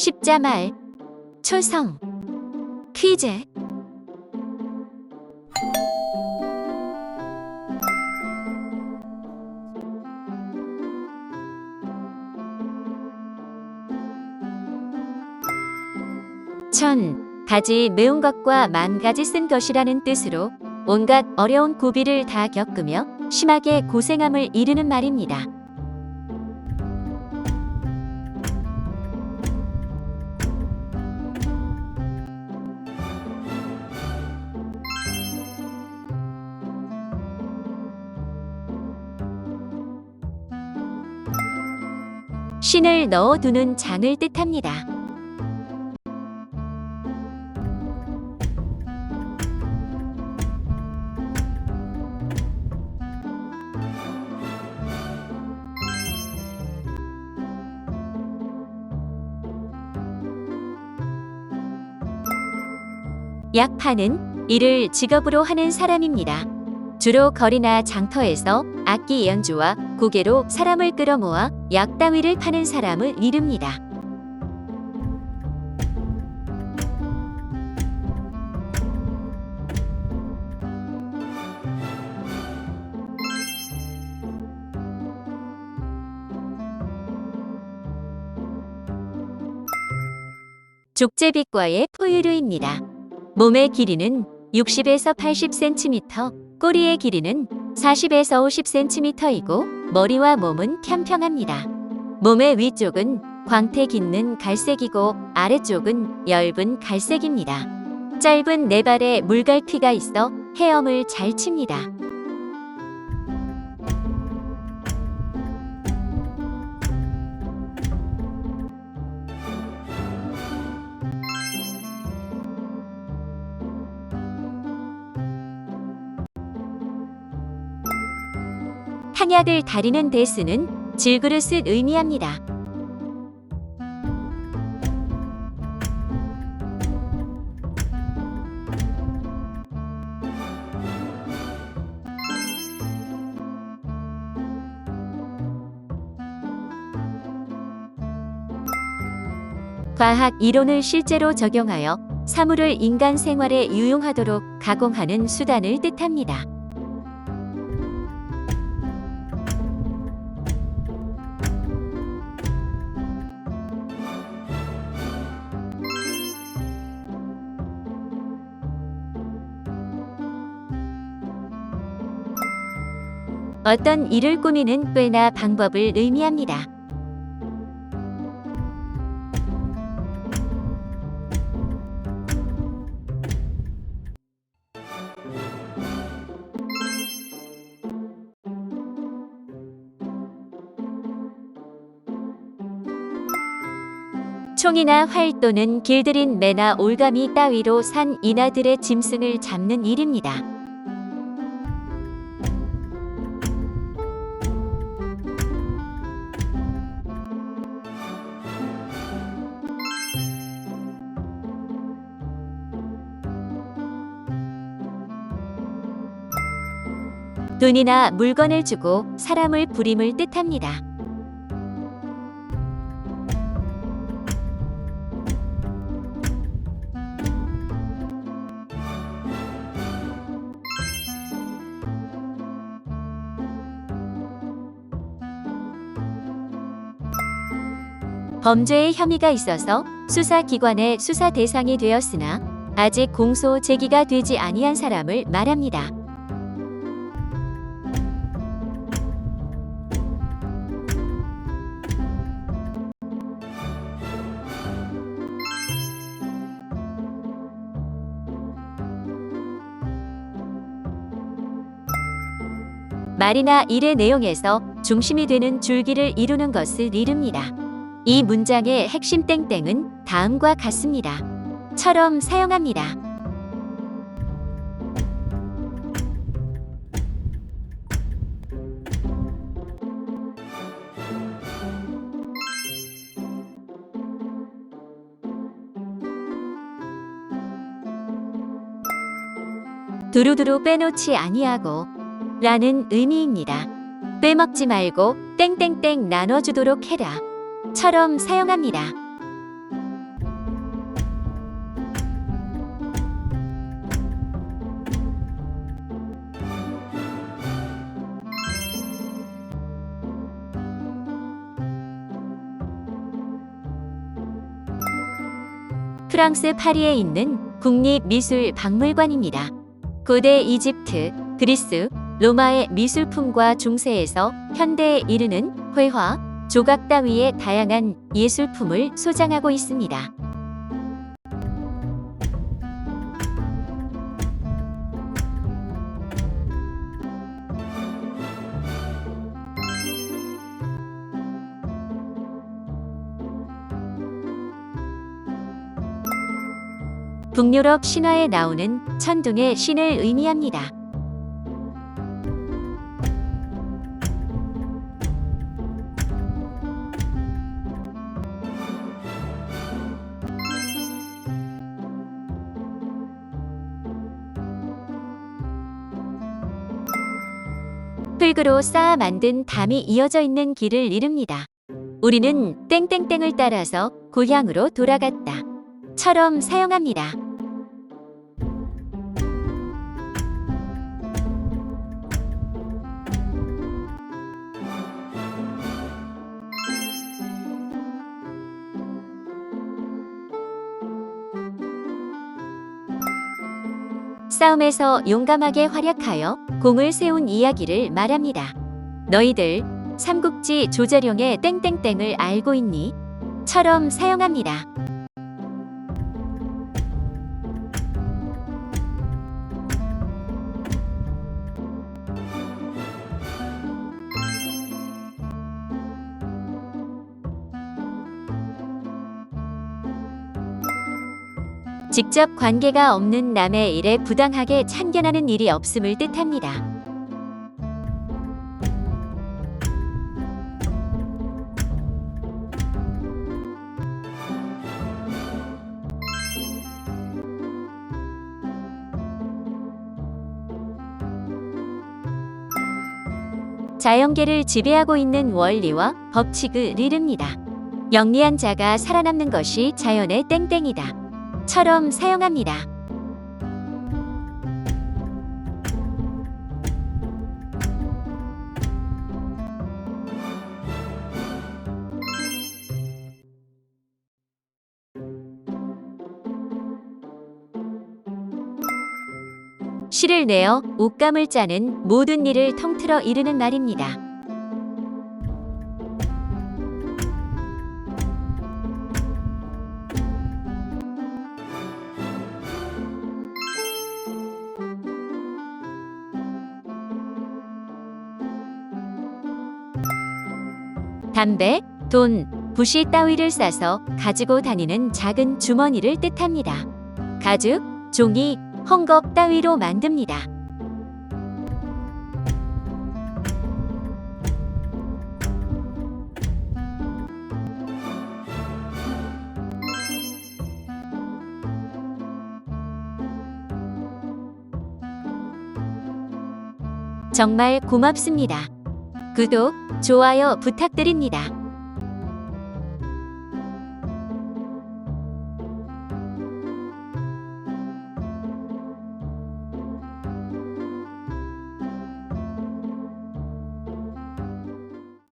십자말, 초성, 퀴즈. 천, 가지 매운 것과 만 가지 쓴 것이라는 뜻으로 온갖 어려운 고비를 다 겪으며 심하게 고생함을 이르는 말입니다. 신을 넣어두는 장을 뜻합니다. 약파는 이를 직업으로 하는 사람입니다. 주로 거리나 장터에서 악기 연주와 고개로 사람을 끌어모아 약 따위를 파는 사람을 이릅니다. 족제비과의 포유류입니다. 몸의 길이는 60에서 80cm, 꼬리의 길이는 40에서 50cm이고 머리와 몸은 평평합니다. 몸의 위쪽은 광택 있는 갈색이고 아래쪽은 엷은 갈색입니다. 짧은 네 발에 물갈피가 있어 헤엄을 잘 칩니다. 탕약을 다리는 데 쓰는 질그릇을 의미합니다. 과학 이론을 실제로 적용하여 사물을 인간 생활에 유용하도록 가공하는 수단을 뜻합니다. 어떤 일을 꾸미는 꾀나 방법을 의미합니다. 총이나 활 또는 길들인 매나 올가미 따위로 산 인하들의 짐승을 잡는 일입니다. 돈이나 물건을 주고 사람을 부림을 뜻합니다. 범죄의 혐의가 있어서 수사기관의 수사 대상이 되었으나 아직 공소 제기가 되지 아니한 사람을 말합니다. 말이나 일의 내용에서 중심이 되는 줄기를 이루는 것을 이릅니다. 이 문장의 핵심 땡땡은 다음과 같습니다. 처럼 사용합니다. 두루두루 빼놓지 아니하고 라는 의미입니다. 빼먹지 말고 땡땡땡 나눠주도록 해라. 처럼 사용합니다. 프랑스 파리에 있는 국립미술박물관입니다. 고대 이집트, 그리스, 로마의 미술품과 중세에서 현대에 이르는绘画, 조각 따위의 다양한 예술품을 소장하고 있습니다. 북유럽 신화에 나오는 천둥의 신을 의미합니다. 흙으로 쌓아 만든 담이 이어져 있는 길을 이릅니다. 우리는 땡땡땡을 따라서 고향으로 돌아갔다. 처럼 사용합니다. 싸움에서 용감하게 활약하여 공을 세운 이야기를 말합니다. 너희들 삼국지 조자룡의 땡땡땡을 알고 있니? 처럼 사용합니다. 직접 관계가 없는 남의 일에 부당하게 참견하는 일이 없음을 뜻합니다. 자연계를 지배하고 있는 원리와 법칙을 이릅니다. 영리한 자가 살아남는 것이 자연의 땡땡이다. 처럼 사용합니다. 실을 내어 옷감을 짜는 모든 일을 통틀어 이르는 말입니다. 담배, 돈, 부시 따위를 싸서 가지고 다니는 작은 주머니를 뜻합니다. 가죽, 종이, 헝겊 따위로 만듭니다. 정말 고맙습니다. 구독, 좋아요 부탁드립니다.